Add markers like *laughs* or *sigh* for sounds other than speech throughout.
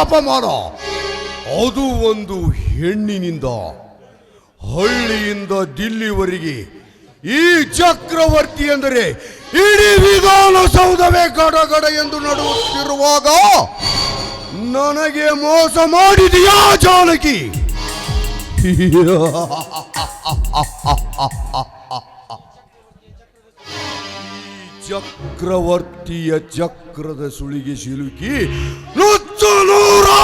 ಅಪಮಾನ ಅದು ಒಂದು ಹೆಣ್ಣಿನಿಂದ, ಹಳ್ಳಿಯಿಂದ ದಿಲ್ಲಿವರೆಗೆ ಈ ಚಕ್ರವರ್ತಿ ಎಂದರೆ ಇಡೀ ವಿಧಾನಸೌಧವೇ ಗಡಗಡ ಎಂದು ನಡುತ್ತಿರುವಾಗ ನನಗೆ ಮೋಸ ಮಾಡಿದೆಯಾ ಜಾನಕಿ? ಚಕ್ರವರ್ತಿಯ ಚಕ್ರದ ಸುಳಿಗೆ ಸಿಲುಕಿ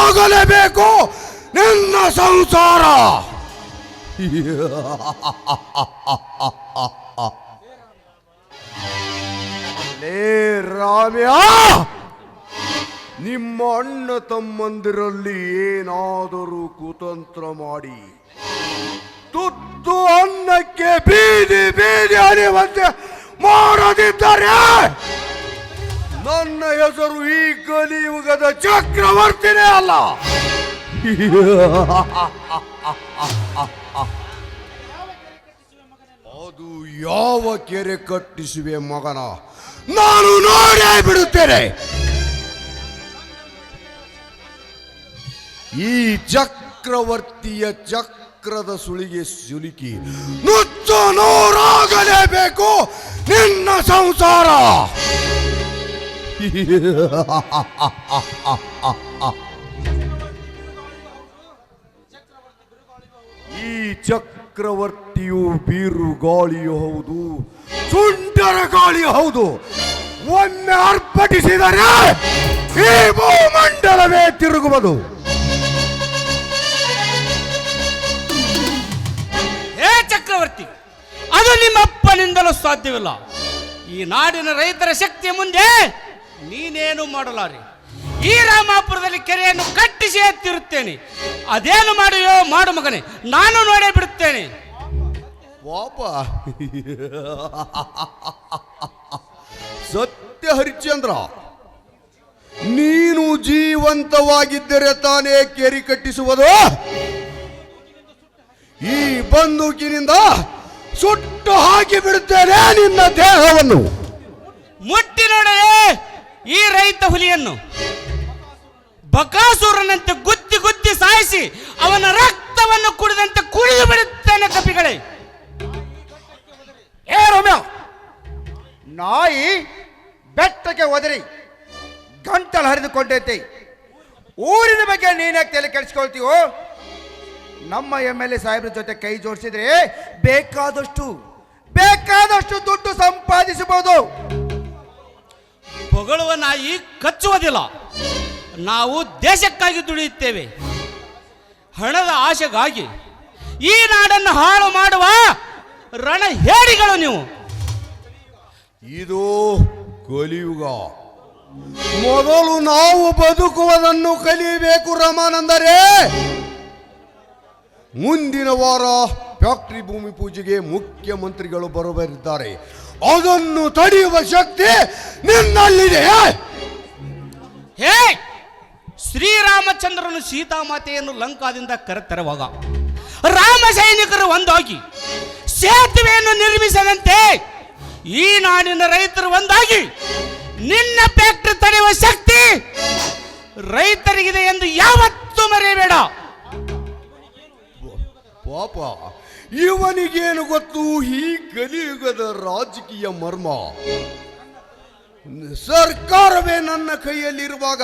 ನೂರಾಗಲೇಬೇಕು ನಿನ್ನ ಸಂಸಾರ. ರಾಮ್ಯ. ನಿಮ್ಮ ಅಣ್ಣ ತಮ್ಮಂದಿರಲ್ಲಿ ಏನಾದರೂ ಕುತಂತ್ರ ಮಾಡಿ. ತುತ್ತು ಅನ್ನಕ್ಕೆ ಬೀದಿ ಬೀದಿ ಅರಿವಂತೆ ಮಾಡದಿದ್ದರೆ ನನ್ನ ಹೆಸರು ಈ ಕಲಿಯುಗದ ಚಕ್ರವರ್ತಿನೇ ಅಲ್ಲ. ಅದು ಯಾವ ಕೆರೆ ಕಟ್ಟಿಸುವೆ ಮಗನ? ನಾನು ನೋಡೇ ಬಿಡುತ್ತೇನೆ. ಈ ಚಕ್ರವರ್ತಿಯ ಚಕ್ರದ ಸುಳಿಗೆ ಸುಲಿಕಿ ನುಚ್ಚು ನೂರಾಗಲೇಬೇಕು ನಿನ್ನ ಸಂಸಾರ. *laughs* ಈ ಚಕ್ರವರ್ತಿಯು ಬೀರು ಗಾಳಿಯು ಹೌದು, ಸುಂಟರ ಗಾಳಿಯೂ ಹೌದು. ಒಮ್ಮೆ ಅರ್ಪಟಿಸಿದರೆ ಈ ಭೂಮಂಡಲವೇ ತಿರುಗುವುದು. ಹೇ ಚಕ್ರವರ್ತಿ, ಅದು ನಿಮ್ಮಪ್ಪನಿಂದಲೂ ಸಾಧ್ಯವಿಲ್ಲ. ಈ ನಾಡಿನ ರೈತರ ಶಕ್ತಿಯ ಮುಂದೆ ನೀನೇನು ಮಾಡಲಾರಿ? ಈ ರಾಮಾಪುರದಲ್ಲಿ ಕೆರೆಯನ್ನು ಕಟ್ಟಿಸಿ ಎತ್ತಿರುತ್ತೇನೆ ಅದೇನು ಮಾಡಿಯೋ ಮಾಡು ಮಗನೇ ನಾನು ನೋಡೇ ಬಿಡುತ್ತೇನೆ. ಪಾಪ ಸತ್ಯ ಹರಿಶ್ಚಂದ್ರ ನೀನು ಜೀವಂತವಾಗಿದ್ದರೆ ತಾನೇ ಕೆರಿ ಕಟ್ಟಿಸುವುದು? ಈ ಬಂದೂಕಿನಿಂದ ಸುಟ್ಟು ಹಾಕಿ ಬಿಡುತ್ತೇನೆ ನಿನ್ನ ದೇಹವನ್ನು. ಮುಟ್ಟಿ ರೈತ ಹುಲಿಯನ್ನು ಬಕಾಸುರನಂತೆ ಗುದ್ದಿ ಗುದ್ದಿ ಸಾಯಿಸಿ ಅವನ ರಕ್ತವನ್ನು ಕುಡಿದಂತೆ ಕುಡಿದು ಬಿಡುತ್ತೇನೆ ಕಪಿಗಳೇ. ಏ ರೋಮ್ಯೋ, ನಾಯಿ ಬೆಟ್ಟಕ್ಕೆ ಒದರಿ ಗಂಟಲು ಹರಿದುಕೊಂಡೈತೆ. ಊರಿನ ಬಗ್ಗೆ ನೀನ್ಯಾಕೆ ತಲೆ ಕೆಡಿಸ್ಕೊಳ್ತೀವೋ ನಮ್ಮ ಎಂ ಎಲ್ ಎ ಸಾಹೇಬ್ರ ಜೊತೆ ಕೈ ಜೋಡಿಸಿದ್ರೆ ಬೇಕಾದಷ್ಟು ಬೇಕಾದಷ್ಟು ದುಡ್ಡು ಸಂಪಾದಿಸಬಹುದು. ಹೊಗಳುವ ನಾಯಿ ಕಚ್ಚುವುದಿಲ್ಲ ನಾವು ದೇಶಕ್ಕಾಗಿ ದುಡಿಯುತ್ತೇವೆ. ಹಣದ ಆಶೆಗಾಗಿ ಈ ನಾಡನ್ನು ಹಾಳು ಮಾಡುವ ರಣ ಹೇಡಿಗಳು ನೀವು. ಇದು ಕಲಿಯುಗ. ಮೊದಲು ನಾವು ಬದುಕುವುದನ್ನು ಕಲಿಯಬೇಕು ರಮಾನಂದರೆ. ಮುಂದಿನ ವಾರ ಫ್ಯಾಕ್ಟ್ರಿ ಭೂಮಿ ಪೂಜೆಗೆ ಮುಖ್ಯಮಂತ್ರಿಗಳು ಬರಬರಿದ್ದಾರೆ. ಅದನ್ನು ತಡೆಯುವ ಶಕ್ತಿ ನಿನ್ನಲ್ಲಿದೆ. ಹೇ! ಶ್ರೀರಾಮಚಂದ್ರನು ಸೀತಾಮಾತೆಯನ್ನು ಲಂಕಾದಿಂದ ಕರೆತರುವಾಗ ರಾಮ ಸೈನಿಕರು ಒಂದಾಗಿ ಸೇತುವೆಯನ್ನು ನಿರ್ಮಿಸದಂತೆ ಈ ನಾಡಿನ ರೈತರು ಒಂದಾಗಿ ನಿನ್ನ ಫ್ಯಾಕ್ಟರಿ ತಡೆಯುವ ಶಕ್ತಿ ರೈತರಿಗಿದೆ ಎಂದು ಯಾವತ್ತೂ ಮರೆಯಬೇಡ. ಪಾಪ. ಇವನಿಗೇನು ಗೊತ್ತು? ಈ ಕಲಿಯುಗದ ರಾಜಕೀಯ ಮರ್ಮ. ಸರ್ಕಾರವೇ ನನ್ನ ಕೈಯಲ್ಲಿರುವಾಗ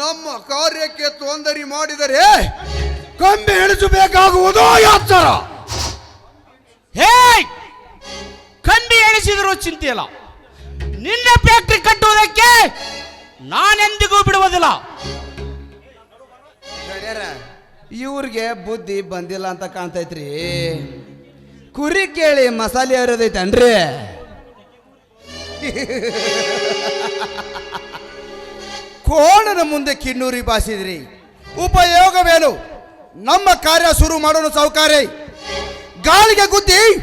ನಮ್ಮ ಕಾರ್ಯಕ್ಕೆ ತೊಂದರೆ ಮಾಡಿದರೆ ಕಂಬಿ ಎಣಿಸಬೇಕಾಗುವುದು ಯಾತ್ಸರ. ಹೇ ಕಂಬಿ ಎಣಿಸಿದರೂ ಚಿಂತೆ ಇಲ್ಲ. ನಿನ್ನ ಫ್ಯಾಕ್ಟ್ರಿ ಕಟ್ಟುವುದಕ್ಕೆ ನಾನೆಂದಿಗೂ ಬಿಡುವುದಿಲ್ಲ. ಇವ್ರಿಗೆ ಬುದ್ಧಿ ಬಂದಿಲ್ಲ ಅಂತ ಕಾಣ್ತೈತ್ರಿ. ಕುರಿ ಕೇಳಿ ಮಸಾಲೆ ಹರಿದೈತನ್ರಿ. ಕೋಣನ ಮುಂದೆ ಕಿನ್ನೂರಿ ಬಾಸಿದ್ರಿ. ಉಪಯೋಗವೇನು? ನಮ್ಮ ಕಾರ್ಯ ಶುರು ಮಾಡೋಣ ಸಾವುಕಾರೆ. ಗಾಳಿಗೆ ಗುದ್ದಿ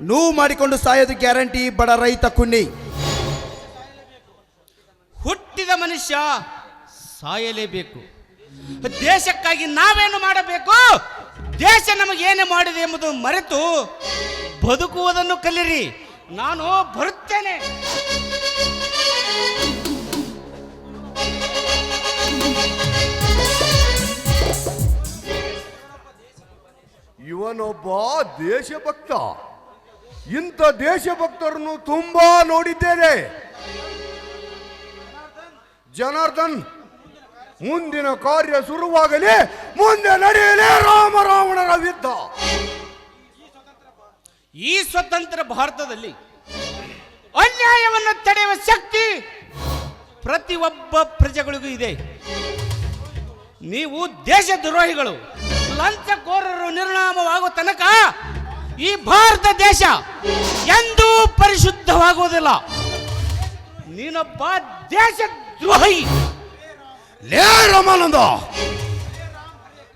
ನೋವು ಮಾಡಿಕೊಂಡು ಸಾಯೋದು ಗ್ಯಾರಂಟಿ ಬಡ ರೈತ ಕುನ್ನಿ. ಹುಟ್ಟಿದ ಮನುಷ್ಯ ಸಾಯಲೇಬೇಕು. ದೇಶಕ್ಕಾಗಿ ನಾವೇನು ಮಾಡಬೇಕು? ದೇಶ ನಮಗೇನು ಮಾಡಿದೆ ಎಂಬುದು ಮರೆತು ಬದುಕುವುದನ್ನು ಕಲಿರಿ. ನಾನು ಬರುತ್ತೇನೆ. ಇವನೊಬ್ಬ ದೇಶಭಕ್ತ. ಇಂಥ ದೇಶಭಕ್ತರನ್ನು ತುಂಬಾ ನೋಡಿದ್ದೇನೆ. ಜನಾರ್ದನ್ ಮುಂದಿನ ಕಾರ್ಯ ಶುರುವಾಗಲಿ, ಮುಂದೆ ನಡೆಯಲೇ ರಾಮ ರಾವಣರ ಯುದ್ಧ. ಈ ಸ್ವತಂತ್ರ ಭಾರತದಲ್ಲಿ ಅನ್ಯಾಯವನ್ನು ತಡೆಯುವ ಶಕ್ತಿ ಪ್ರತಿಯೊಬ್ಬ ಪ್ರಜೆಗಳಿಗೂ ಇದೆ. ನೀವು ದೇಶ ದೇಶದ್ರೋಹಿಗಳು ಲಂಚಕೋರರು ನಿರ್ಣಾಮವಾಗುವ ತನಕ ಈ ಭಾರತ ದೇಶ ಎಂದೂ ಪರಿಶುದ್ಧವಾಗುವುದಿಲ್ಲ. ನೀನೊಬ್ಬ ದೇಶದ್ರೋಹಿ ಲೇ ರಾಮಾನಂದ.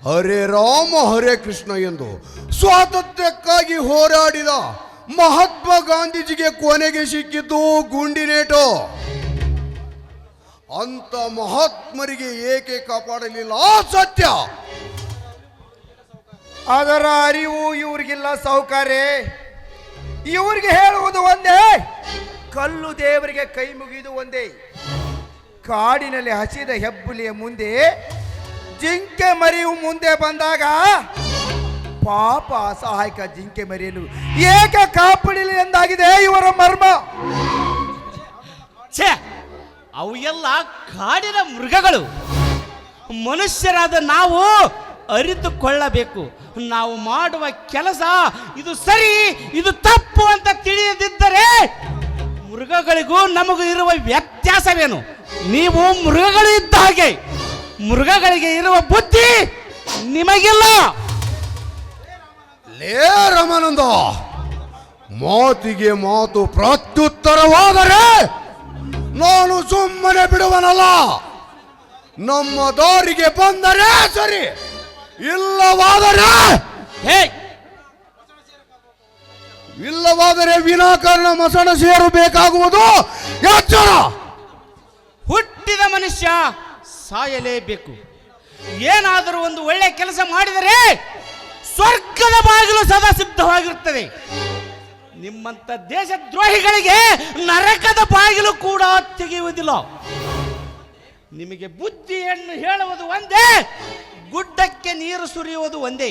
ಹರೇ ರಾಮ, ಹರೇ ಕೃಷ್ಣ ಎಂದು ಸ್ವಾತಂತ್ರ್ಯಕ್ಕಾಗಿ ಹೋರಾಡಿದ ಮಹಾತ್ಮ ಗಾಂಧೀಜಿಗೆ ಕೊನೆಗೆ ಸಿಕ್ಕಿದ್ದು ಗುಂಡಿನೇಟು. ಅಂತ ಮಹಾತ್ಮರಿಗೆ ಏಕೆ ಕಾಪಾಡಲಿಲ್ಲ? ಸತ್ಯ ಅದರ ಅರಿವು ಇವ್ರಿಗಿಲ್ಲ ಸಾಹುಕಾರೆ ಇವ್ರಿಗೆ ಹೇಳುವುದು ಒಂದೇ. ಕಲ್ಲು ದೇವರಿಗೆ ಕೈ ಮುಗಿದು ಒಂದೇ. ಕಾಡಿನಲ್ಲಿ ಹಸಿದ ಹೆಬ್ಬುಲಿಯ ಮುಂದೆ ಜಿಂಕೆ ಮರಿಯು ಮುಂದೆ ಬಂದಾಗ ಪಾಪ ಅಸಹಾಯಕ ಜಿಂಕೆ ಮರಿಯಲು ಏಕ ಕಾಪಾಡಲಿ ಎಂದಾಗಿದೆ ಇವರ ಮರ್ಮ. ಅವು ಎಲ್ಲ ಕಾಡಿನ ಮೃಗಗಳು. ಮನುಷ್ಯರಾದ ನಾವು ಅರಿತುಕೊಳ್ಳಬೇಕು. ನಾವು ಮಾಡುವ ಕೆಲಸ ಇದು ಸರಿ, ಇದು ತಪ್ಪು ಅಂತ ತಿಳಿಯದಿದ್ದರೆ ಮೃಗಗಳಿಗೂ ನಮಗೂ ಇರುವ ವ್ಯತ್ಯಾಸವೇನು? ನೀವು ಮೃಗಗಳು ಇದ್ದ ಹಾಗೆ ಮೃಗಗಳಿಗೆ ಇರುವ ಬುದ್ಧಿ ನಿಮಗಿಲ್ಲ. ಲೇ ರಮಾನಂದ ಮಾತಿಗೆ ಮಾತು ಪ್ರತ್ಯುತ್ತರವಾದರೆ ನಾನು ಸುಮ್ಮನೆ ಬಿಡುವನಲ್ಲ. ನಮ್ಮ ದಾರಿಗೆ ಬಂದರೆ ಸರಿ ಇಲ್ಲವಾದರೆ ಹೇ! ಇಲ್ಲವಾದರೆ ವಿನಾಕಾರಣ ಮಸಣ ಸೇರಬೇಕಾಗುವುದು ಎಚ್ಚರ. ಹುಟ್ಟಿದ ಮನುಷ್ಯ ಸಾಯಲೇಬೇಕು. ಏನಾದರೂ ಒಂದು ಒಳ್ಳೆ ಕೆಲಸ ಮಾಡಿದರೆ ಸ್ವರ್ಗದ ಬಾಗಿಲು ಸದಾ ಸಿದ್ಧವಾಗಿರುತ್ತದೆ. ನಿಮ್ಮಂತ ದೇಶದ್ರೋಹಿಗಳಿಗೆ ನರಕದ ಬಾಗಿಲು ಕೂಡ ತೆಗೆಯುವುದಿಲ್ಲ. ನಿಮಗೆ ಬುದ್ಧಿಯನ್ನು ಹೇಳುವುದು ಒಂದೇ, ಗುಡ್ಡಕ್ಕೆ ನೀರು ಸುರಿಯುವುದು ಒಂದೇ.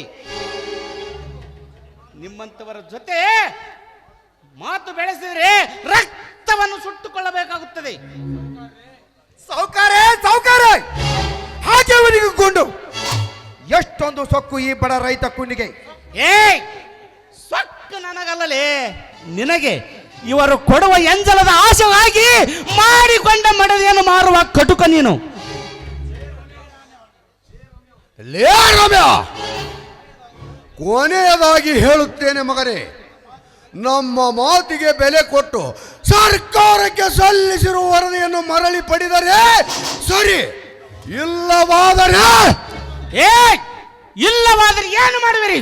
ನಿಮ್ಮಂತವರ ಜೊತೆ ಮಾತು ಬೆಳೆಸಿದರೆ ರಕ್ತವನ್ನು ಸುಟ್ಟುಕೊಳ್ಳಬೇಕಾಗುತ್ತದೆ. ಸಾವುಕಾರೆ ಸಾಹುಕಾರ ಹಾಗೆ ಅವನಿಗೆ ಗುಂಡು. ಎಷ್ಟೊಂದು ಸೊಕ್ಕು ಈ ಬಡ ರೈತ ಕುಂಡಿಗೆ ಏ ಸೊಕ್ಕು ನನಗಲ್ಲಲೇ. ನಿನಗೆ ಇವರು ಕೊಡುವ ಎಂಜಲದ ಆಶವಾಗಿ ಮಾಡಿಕೊಂಡ ಮಡದಿಯನ್ನು ಮಾರುವ ಕಟುಕ ನೀನು. ಲೇ ರಮ್ಯ. ಕೊನೆಯದಾಗಿ ಹೇಳುತ್ತೇನೆ ಮಗನೇ ನಮ್ಮ ಮಾತಿಗೆ ಬೆಲೆ ಕೊಟ್ಟು ಸರ್ಕಾರಕ್ಕೆ ಸಲ್ಲಿಸಿರುವ ವರದಿಯನ್ನು ಮರಳಿ ಪಡೆದರೆ ಸರಿ ಇಲ್ಲವಾದರೆ ಏ ಇಲ್ಲವಾದರೆ ಏನು ಮಾಡುವಿರಿ?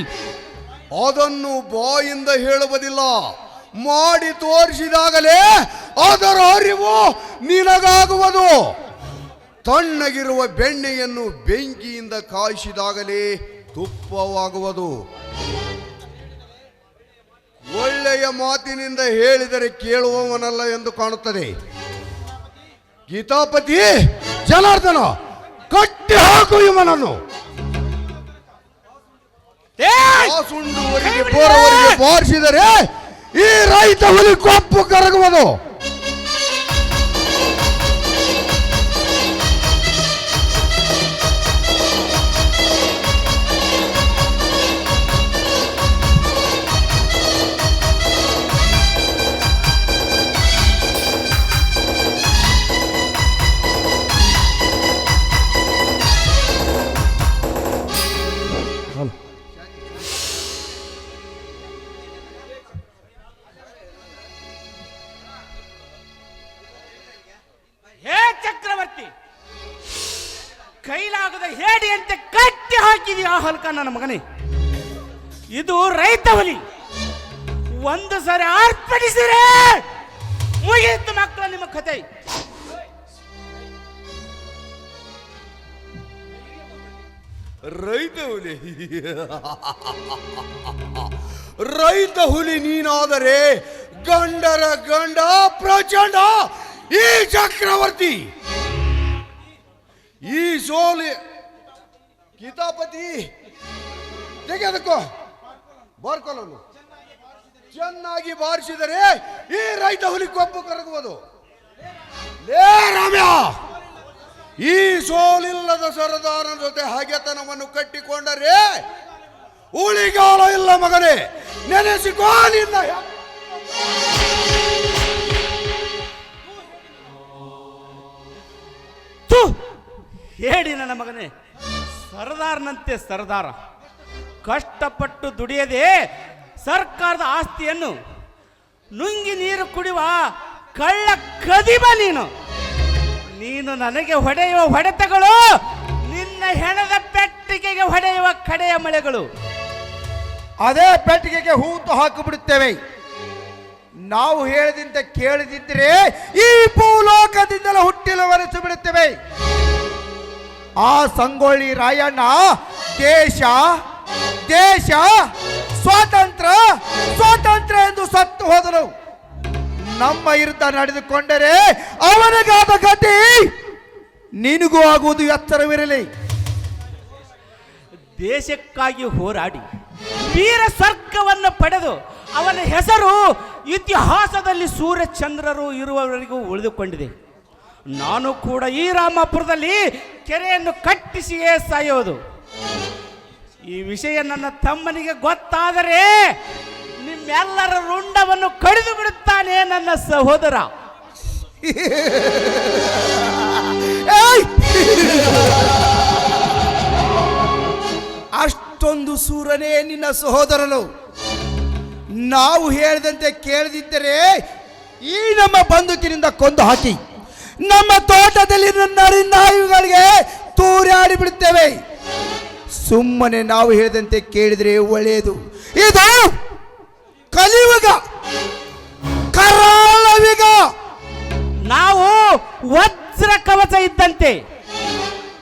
ಅದನ್ನು ಬಾಯಿಂದ ಹೇಳುವುದಿಲ್ಲ ಮಾಡಿ ತೋರಿಸಿದಾಗಲೇ ಅದರ ಅರಿವು ನಿನಗಾಗುವುದು. ತಣ್ಣಗಿರುವ ಬೆಣ್ಣೆಯನ್ನು ಬೆಂಕಿಯಿಂದ ಕಾಯಿಸಿದಾಗಲೇ ತುಪ್ಪವಾಗುವುದು. ಒಳ್ಳೆಯ ಮಾತಿನಿಂದ ಹೇಳಿದರೆ ಕೇಳುವವನಲ್ಲ ಎಂದು ಕಾಣುತ್ತದೆ. ಗೀತಾಪತಿ ಜನಾರ್ದನ ಕಟ್ಟಿ ಹಾಕು ಇವನನ್ನು. ಬಾರಿಸಿದರೆ ಈ ರೈತ ಹುಲಿ ಕೊಪ್ಪು ಕರಗುವುದು ನನ್ನ ಮಗನೇ. ಇದು ರೈತ ಹುಲಿ ಒಂದು ಸಾರಿ ಆರ್ಪಡಿಸಿರೆ ಮುಗಿಯಿತು ಮಕ್ಕಳ ನಿಮ್ಮ ಕತೆ. ರೈತ ಹುಲಿ ರೈತ ಹುಲಿ ನೀನಾದರೆ ಗಂಡರ ಗಂಡ ಪ್ರಚಂಡ ಈ ಚಕ್ರವರ್ತಿ. ಈ ಸೋಲಿ ಗೀತಾಪತಿ ತೆಗೆದಕ್ಕೋ ಬಾರ್ಕೊಳ್ಳೋನು ಚೆನ್ನಾಗಿ ಬಾರಿಸಿದರೆ ಈ ರೈತ ಹುಲಿ ಕೊಬ್ಬು ಕರಗುವುದು. ಲೇ ರಾಮ್ಯ! ಈ ಸೋಲಿಲ್ಲದ ಸರದಾರನ ಜೊತೆ ಹಗೆತನವನ್ನು ಕಟ್ಟಿಕೊಂಡರೆ ಉಳಿಗಾಲ ಇಲ್ಲ ಮಗನೇ. ನೆನೆಸಿಕೋ ಹೇಳಿ ನನ್ನ ಮಗನೇ, ಸರದಾರನಂತೆ ಸರದಾರ. ಕಷ್ಟಪಟ್ಟು ದುಡಿಯದೆ ಸರ್ಕಾರದ ಆಸ್ತಿಯನ್ನು ನುಂಗಿ ನೀರು ಕುಡಿಯುವ ಕಳ್ಳ ಕದಿಮ ನೀನು. ನೀನು ನನಗೆ ಹೊಡೆಯುವ ಹೊಡೆತಗಳು, ನಿನ್ನ ಹೆಣದ ಪೆಟ್ಟಿಗೆಗೆ ಹೊಡೆಯುವ ಕಡೆಯ ಮಳೆಗಳು. ಅದೇ ಪೆಟ್ಟಿಗೆಗೆ ಹೂತು ಹಾಕಿಬಿಡುತ್ತೇವೆ. ನಾವು ಹೇಳದಿಂದ ಕೇಳದಿದ್ದರೆ ಈ ಭೂಲೋಕದಿಂದಲೇ ಹುಟ್ಟಿಲವರೆಸಿ ಬಿಡುತ್ತೇವೆ. ಆ ಸಂಗೊಳ್ಳಿ ರಾಯಣ್ಣ, ದೇಶ ದೇಶ ಸ್ವಾತಂತ್ರ್ಯ ಸ್ವಾತಂತ್ರ್ಯ ಎಂದು ಸತ್ತು ಹೋದರು. ನಮ್ಮ ವಿರುದ್ಧ ನಡೆದುಕೊಂಡರೆ ಅವನಿಗಾದ ಗತಿ ನಿನಗೂ ಆಗುವುದು ಎತ್ತರವಿರಲಿ. ದೇಶಕ್ಕಾಗಿ ಹೋರಾಡಿ, ವೀರ ಸ್ವರ್ಗವನ್ನು ಪಡೆದು ಅವನ ಹೆಸರು ಇತಿಹಾಸದಲ್ಲಿ ಸೂರ್ಯಚಂದ್ರರು ಇರುವವರೆಗೂ ಉಳಿದುಕೊಂಡಿದೆ. ನಾನು ಕೂಡ ಈ ರಾಮಾಪುರದಲ್ಲಿ ಕೆರೆಯನ್ನು ಕಟ್ಟಿಸಿಯೇ ಸಾಯೋದು. ಈ ವಿಷಯ ನನ್ನ ತಮ್ಮನಿಗೆ ಗೊತ್ತಾದರೆ ನಿಮ್ಮೆಲ್ಲರ ರುಂಡವನ್ನು ಕಡಿದು ಬಿಡುತ್ತಾನೆ ನನ್ನ ಸಹೋದರ! ಅಷ್ಟೊಂದು ಸೂರನೇ ನಿನ್ನ ಸಹೋದರನು. ನಾವು ಹೇಳಿದಂತೆ ಕೇಳದಿದ್ದರೆ ಈ ನಮ್ಮ ಬಂದೂಕಿನಿಂದ ಕೊಂದು ಹಾಕಿ, ನಮ್ಮ ತೋಟದಲ್ಲಿ ನನ್ನ ನಾಯಿಗಳಿಗೆ ತೂರಾಡಿ ಬಿಡುತ್ತೇವೆ. ಸುಮ್ಮನೆ ನಾವು ಹೇಳಿದಂತೆ ಕೇಳಿದರೆ ಒಳ್ಳೆಯದು. ಇದು ಕಲಿಯುಗ. ಕರಾಳವಿಗ. ನಾವು ವಜ್ರ ಕವಚ ಇದ್ದಂತೆ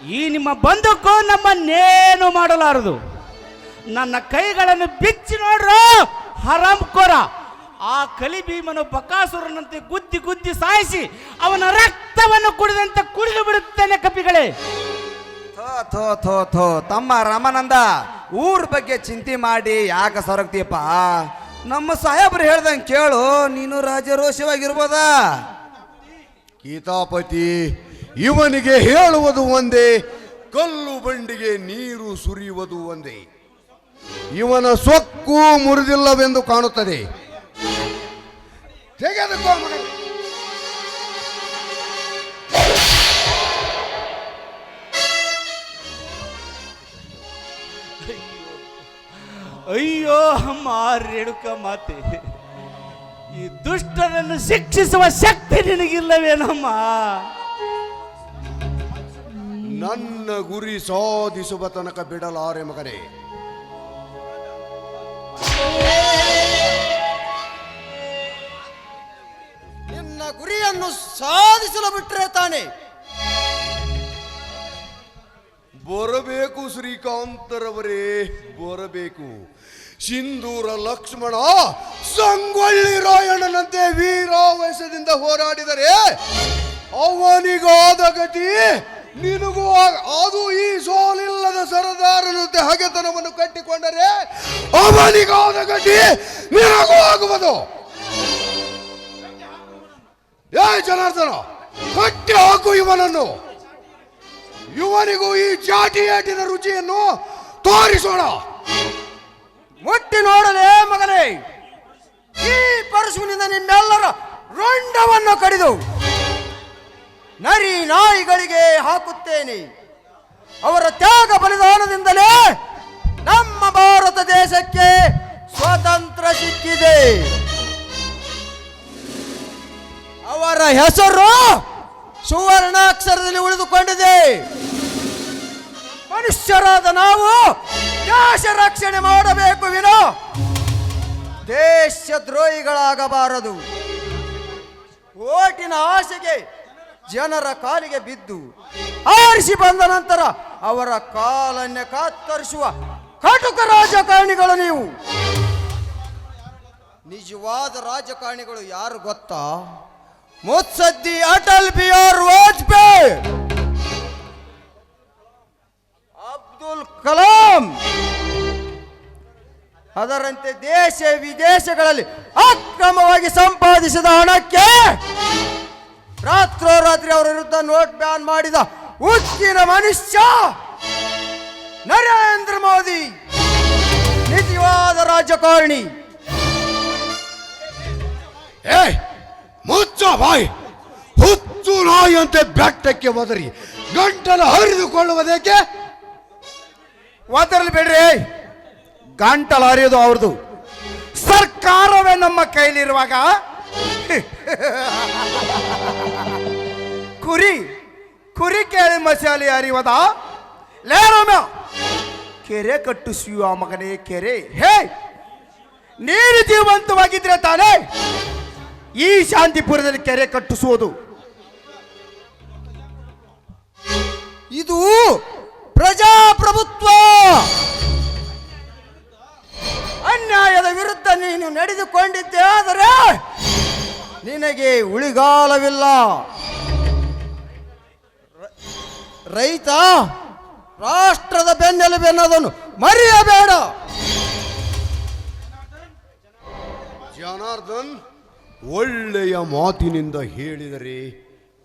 ಈ ನಿಮ್ಮ ಬಂದಕ್ಕೂ ನಮ್ಮನ್ನೇನು ಮಾಡಲಾರದು? ನನ್ನ ಕೈಗಳನ್ನು ಬಿಚ್ಚಿ ನೋಡ್ರು ಹರಾಮ್ಕೋರ ಆ ಕಲಿ ಭೀಮನು ಬಕಾಸುರನಂತೆ ಗುದ್ದಿ ಗುದ್ದಿ ಸಾಯಿಸಿ ಅವನ ರಕ್ತವನ್ನು ಕುಡಿದಂತೆ ಕುಡಿದು ಬಿಡುತ್ತೇನೆ ಕಪಿಗಳೇ. ಥೋ ಥೋ ಥೋ. ತಮ್ಮ ರಾಮಾನಂದ ಊರ್ ಬಗ್ಗೆ ಚಿಂತೆ ಮಾಡಿ ಯಾಕೆ ಸೊರಗ್ತೀಯಪ್ಪ ನಮ್ಮ ಸಾಹೇಬ್ರು ಹೇಳ್ದಂಗೆ ಕೇಳು, ನೀನು ರಾಜರೋಷವಾಗಿರ್ಬೋದ? ಗೀತಾಪತಿ, ಇವನಿಗೆ ಹೇಳುವುದು ಒಂದೇ, ಕಲ್ಲು ಬಂಡಿಗೆ ನೀರು ಸುರಿಯುವುದು ಒಂದೇ. ಇವನ ಸೊಕ್ಕು ಮುರಿದಿಲ್ಲವೆಂದು ಕಾಣುತ್ತದೆ. ತೆಗೆದುಕೋ ಅಯ್ಯೋ ಮಾರೆಡುಕ ಮಾತೆ. ಈ ದುಷ್ಟರನ್ನು ಶಿಕ್ಷಿಸುವ ಶಕ್ತಿ ನಿನಗಿಲ್ಲವೇನಮ್ಮ? ನನ್ನ ಗುರಿ ಸಾಧಿಸುವ ತನಕ ಬಿಡಲಾರೆ ಮಗನೇ. ನಿನ್ನ ಗುರಿಯನ್ನು ಸಾಧಿಸಲು ಬಿಟ್ಟರೆ ತಾನೆ? ಬರಬೇಕು ಶ್ರೀಕಾಂತರವರೇ, ಬರಬೇಕು. ಸಿಂಧೂರ ಲಕ್ಷ್ಮಣ, ಸಂಗೊಳ್ಳಿ ರಾಯಣ್ಣನಂತೆ ವೀರಾವೇಶದಿಂದ ಹೋರಾಡಿದರೆ ಅವನಿಗಾದ ಗತಿ ನಿನಗೂ ಅದು ಈ ಸೋಲಿಲ್ಲದ ಸರದಾರನಂತೆ ಹಗೆತನವನ್ನು ಕಟ್ಟಿಕೊಂಡರೆ ಅವನಿಗಾದ ಗತಿ ನಿನಗೂ ಆಗುವುದು. ಏ ಜನಾರ್ದನ, ಕಟ್ಟಿ ಹಾಕು ಇವನನ್ನು. ಇವನಿಗೂ ಈ ಜಾಟಿ ಏಟಿನ ರುಚಿಯನ್ನು ತೋರಿಸೋಣ. ಮುಟ್ಟಿ ನೋಡಲೇ ಮಗನೇ. ಈ ಪರಶುವಿನಿಂದ ನಿಮ್ಮೆಲ್ಲರ ರುಂಡವನ್ನು ಕಡಿದು ನರಿ ನಾಯಿಗಳಿಗೆ ಹಾಕುತ್ತೇನೆ. ಅವರ ತ್ಯಾಗ ಬಲಿದಾನದಿಂದಲೇ ನಮ್ಮ ಭಾರತ ದೇಶಕ್ಕೆ ಸ್ವಾತಂತ್ರ್ಯ ಸಿಕ್ಕಿದೆ. ಅವರ ಹೆಸರು ಸುವರ್ಣಾಕ್ಷರದಲ್ಲಿ ಉಳಿದುಕೊಂಡಿದೆ. ಮನುಷ್ಯರಾದ ನಾವು ದೇಶ ರಕ್ಷಣೆ ಮಾಡಬೇಕು ವಿನೋ. ದೇಶ ದ್ರೋಹಿಗಳಾಗಬಾರದು ಓಟಿನ ಆಸೆಗೆ ಜನರ ಕಾಲಿಗೆ ಬಿದ್ದು ಆರಿಸಿ ಬಂದ ನಂತರ ಅವರ ಕಾಲನ್ನೇ ಕತ್ತರಿಸುವ ಕಟುಕ ರಾಜಕಾರಣಿಗಳು ನೀವು. ನಿಜವಾದ ರಾಜಕಾರಣಿಗಳು ಯಾರು ಗೊತ್ತಾ? ಮುತ್ಸದ್ದಿ ಅಟಲ್ ಬಿಹಾರ್ ವಾಜಪೇಯಿ ಅಬ್ದುಲ್ ಕಲಾಂ! ಅದರಂತೆ ದೇಶ ವಿದೇಶಗಳಲ್ಲಿ ಅಕ್ರಮವಾಗಿ ಸಂಪಾದಿಸಿದ ಹಣಕ್ಕೆ ರಾತ್ರೋರಾತ್ರಿ ಅವರ ವಿರುದ್ಧ ನೋಟ್ ಬ್ಯಾನ್ ಮಾಡಿದ ಉಚ್ಚಿನ ಮನುಷ್ಯ ನರೇಂದ್ರ ಮೋದಿ! ನಿಜವಾದ ರಾಜಕಾರಣಿ! ಏ ಬಾಯ್. ಹುಚ್ಚು ನಾಯಿಯಂತೆ ಬೆಟ್ಟಕ್ಕೆ ಒದರಿ. ಗಂಟಲು ಹರಿದುಕೊಳ್ಳುವುದಕ್ಕೆ ಒದರಲಿ ಬಿಡ್ರಿ. ಗಂಟಲು ಹರಿಯೋದು ಅವ್ರದು ಸರ್ಕಾರವೇ ನಮ್ಮ ಕೈಲಿರುವಾಗ. *laughs* ಕುರಿ ಕುರಿ ಕೇಳಿ ಮಸಾಲೆ ಹರಿಯುವುದ? ಲೇರಮ ಕೆರೆ ಕಟ್ಟಿಸುವ ಮಗನೇ, ಕೆರೆ. ಹೇ, ನೀರು ಜೀವಂತವಾಗಿದ್ರೆ ತಾನೇ ಈ ಶಾಂತಿಪುರದಲ್ಲಿ ಕೆರೆ ಕಟ್ಟಿಸುವುದು. ಇದು ಪ್ರಜಾಪ್ರಭುತ್ವ. ಅನ್ಯಾಯದ ವಿರುದ್ಧ ನೀನು ನಡೆದುಕೊಂಡಿದ್ದೆ ಆದರೆ ನಿನಗೆ ಉಳಿಗಾಲವಿಲ್ಲ. ರೈತ ರಾಷ್ಟ್ರದ ಬೆನ್ನೆಲುಬೆನ್ನದನು ಮರೆಯಬೇಡ. ಜನಾರ್ದನ್ ಒಳ್ಳೆಯ ಮಾತಿನಿಂದ ಹೇಳಿದರೆ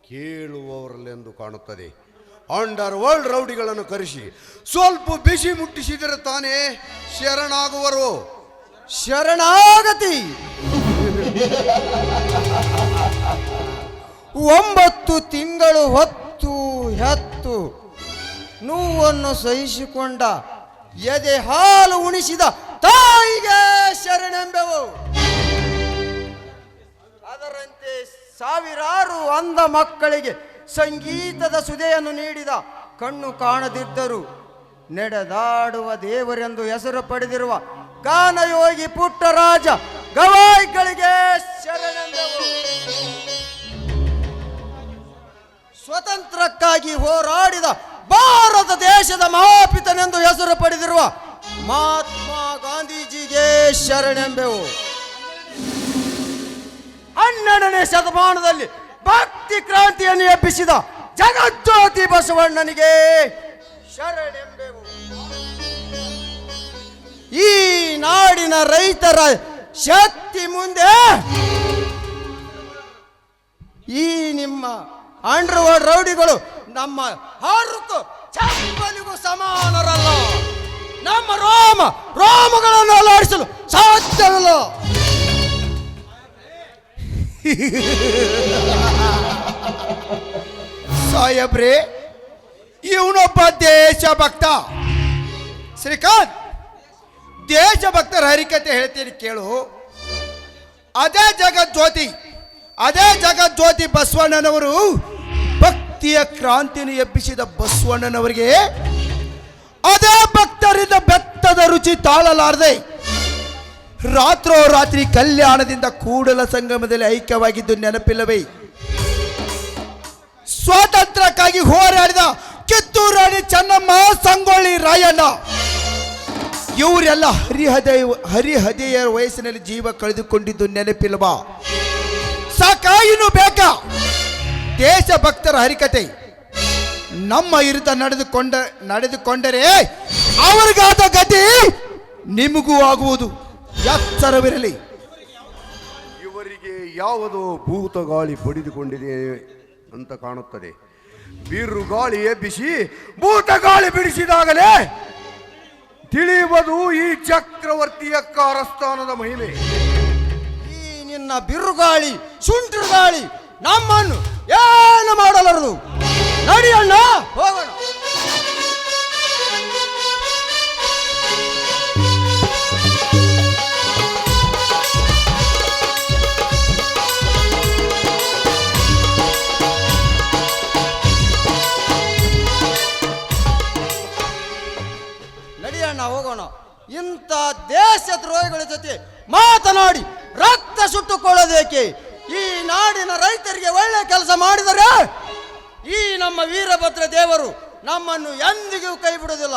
ಕೇಳುವವರಲ್ಲೆಂದು ಕಾಣುತ್ತದೆ. ಅಂಡರ್ ವರ್ಲ್ಡ್ ರೌಡಿಗಳನ್ನು ಕರೆಸಿ, ಸ್ವಲ್ಪ ಬಿಸಿ ಮುಟ್ಟಿಸಿದರೆ ತಾನೇ ಶರಣಾಗುವರು. ಶರಣಾಗತಿ! ಒಂಬತ್ತು ತಿಂಗಳು ಹೊತ್ತು ಹೆತ್ತು ನೋವನ್ನು ಸಹಿಸಿಕೊಂಡ ಎದೆ ಹಾಲು ಉಣಿಸಿದ ತಾಯಿಗೆ ಶರಣೆಂಬೆವು. ಅದರಂತೆ ಸಾವಿರಾರು ಅಂಧ ಮಕ್ಕಳಿಗೆ ಸಂಗೀತದ ಸುದೆಯನ್ನು ನೀಡಿದ ಕಣ್ಣು ಕಾಣದಿದ್ದರು ನಡೆದಾಡುವ ದೇವರೆಂದು ಹೆಸರು ಪಡೆದಿರುವ ಗಾನಯೋಗಿ ಪುಟ್ಟರಾಜ ಗವಾಯಿಗಳಿಗೆ ಸ್ವತಂತ್ರಕ್ಕಾಗಿ ಹೋರಾಡಿದ ಭಾರತ ದೇಶದ ಮಹಾಪಿತನೆಂದು ಹೆಸರು ಪಡೆದಿರುವ ಮಹಾತ್ಮ ಗಾಂಧೀಜಿಗೆ ಶರಣೆಂಬೆವು ಹನ್ನೆರಡನೇ ಶತಮಾನದಲ್ಲಿ ಭಕ್ತಿ ಕ್ರಾಂತಿಯನ್ನು ಎಬ್ಬಿಸಿದ ಜಗಜ್ಯೋತಿ ಬಸವಣ್ಣನಿಗೆ ಶರಣೆಂಬೆವು. ಈ ನಾಡಿನ ರೈತರ ಶಕ್ತಿ ಮುಂದೆ ಈ ನಿಮ್ಮ ಅಂಡರ್ವರ್ಡ್ ರೌಡಿಗಳು ನಮ್ಮ ಹಾರುತ್ತು ಚಪ್ಪಲಿಗೂ ಸಮಾನರಲ್ಲ. ನಮ್ಮ ರೋಮ ರೋಮಗಳನ್ನು ಅಲ್ಲಾಡಿಸಲು ಸಾಧ್ಯವಿಲ್ಲ. ಸಾಯಬ್ರೆ ಇವನೊಬ್ಬ ದೇಶಭಕ್ತ, ಶ್ರೀಕಾಂತ್, ದೇಶಭಕ್ತರ ಹರಿಕತೆ ಹೇಳ್ತೀನಿ ಕೇಳು. ಅದೇ ಜಗಜ್ಯೋತಿ ಅದೇ ಜಗಜ್ಯೋತಿ ಬಸವಣ್ಣನವರು ಭಕ್ತಿಯ ಕ್ರಾಂತಿಯನ್ನು ಎಬ್ಬಿಸಿದ ಬಸವಣ್ಣನವರಿಗೆ, ಅದೇ ಭಕ್ತರಿಂದ ಬೆತ್ತದ ರುಚಿ ತಾಳಲಾರದೆ ರಾತ್ರೋ ರಾತ್ರಿ ಕಲ್ಯಾಣದಿಂದ ಕೂಡಲ ಸಂಗಮದಲ್ಲಿ ಐಕ್ಯವಾಗಿದ್ದು ನೆನಪಿಲ್ಲವೇ? ಸ್ವಾತಂತ್ರ್ಯಕ್ಕಾಗಿ ಹೋರಾಡಿದ ಕಿತ್ತೂರು ಚೆನ್ನಮ್ಮ, ಸಂಗೊಳ್ಳಿ ರಾಯಣ್ಣ. ಇವರೆಲ್ಲ ಹರಿಹದಯ ಹರಿಹದೆಯ ವಯಸ್ಸಿನಲ್ಲಿ ಜೀವ ಕಳೆದುಕೊಂಡಿದ್ದು ನೆನಪಿಲ್ವಾ ಸಾಕಾಯಿನು ಬೇಕ ದೇಶಭಕ್ತರ ಹರಿಕತೆ. ನಮ್ಮ ವಿರುದ್ಧ ನಡೆದುಕೊಂಡ, ನಡೆದುಕೊಂಡರೆ ಅವರಿಗಾದ ಗತಿ ನಿಮಗೂ ಆಗುವುದು. ಎಚ್ಚರವಿರಲಿ. ಇವರಿಗೆ ಯಾವುದೋ ಭೂತ ಗಾಳಿ ಬಡಿದುಕೊಂಡಿದೆ ಅಂತ ಕಾಣುತ್ತದೆ. ಬಿರುಗಾಳಿ ಎಬ್ಬಿಸಿ ಭೂತ ಗಾಳಿ ಬಿಡಿಸಿದಾಗಲೇ ತಿಳಿಯುವುದು ಈ ಚಕ್ರವರ್ತಿಯ ಕಾರಸ್ಥಾನದ ಮಹಿಮೆ. ಈ ನಿನ್ನ ಬಿರುಗಾಳಿ ಸುಂಟ್ರುಗಾಳಿ ನಮ್ಮನ್ನು ಏನು ಮಾಡಲಾರದು ನಡಿಯಣ್ಣ ಹೋಗೋಣ. ಇಂಥ ದೇಶ ದ್ರೋಹಿಗಳ ಜೊತೆ ಮಾತನಾಡಿ ರಕ್ತ ಸುಟ್ಟುಕೊಳ್ಳೋದೇಕೆ ಈ ನಾಡಿನ ರೈತರಿಗೆ ಒಳ್ಳೆ ಕೆಲಸ ಮಾಡಿದರೆ ಈ ನಮ್ಮ ವೀರಭದ್ರ ದೇವರು ನಮ್ಮನ್ನು ಎಂದಿಗೂ ಕೈ ಬಿಡುವುದಿಲ್ಲ.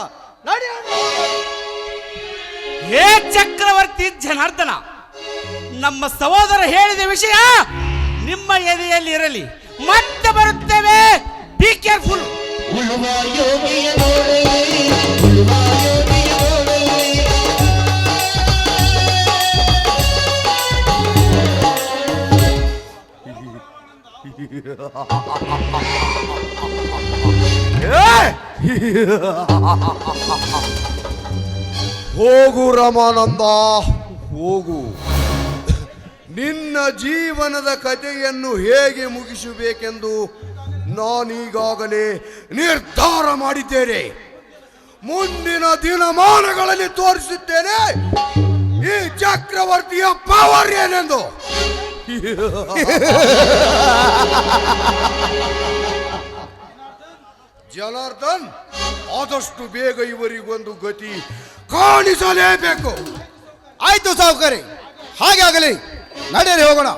ಹೇ ಚಕ್ರವರ್ತಿ ಜನಾರ್ದನ ನಮ್ಮ ಸಹೋದರ ಹೇಳಿದ ವಿಷಯ ನಿಮ್ಮ ಎದೆಯಲ್ಲಿ ಇರಲಿ. ಮತ್ತೆ ಬರುತ್ತೇವೆ. ಬಿ ಕೇರ್ಫುಲ್ *laughs* ಹೋಗು ರಮಾನಂದ, ಹೋಗು. ನಿನ್ನ ಜೀವನದ ಕಥೆಯನ್ನು ಹೇಗೆ ಮುಗಿಸಬೇಕೆಂದು ನಾನೀಗಾಗಲೇ ನಿರ್ಧಾರ ಮಾಡಿದ್ದೇನೆ. ಮುಂದಿನ ದಿನಮಾನಗಳಲ್ಲಿ ತೋರಿಸುತ್ತೇನೆ ಈ ಚಕ್ರವರ್ತಿಯ ಪವರ್ ಏನೆಂದು. *laughs* ಜನಾರ್ದನ್ ಆದಷ್ಟು ಬೇಗ ಇವರಿಗೊಂದು ಗತಿ ಕಾಣಿಸಲೇಬೇಕು. ಆಯ್ತು ಸಾವುಕಾರಿ ಹಾಗೆ ಆಗಲಿ ನಡೆಯಲಿ ಹೋಗೋಣ.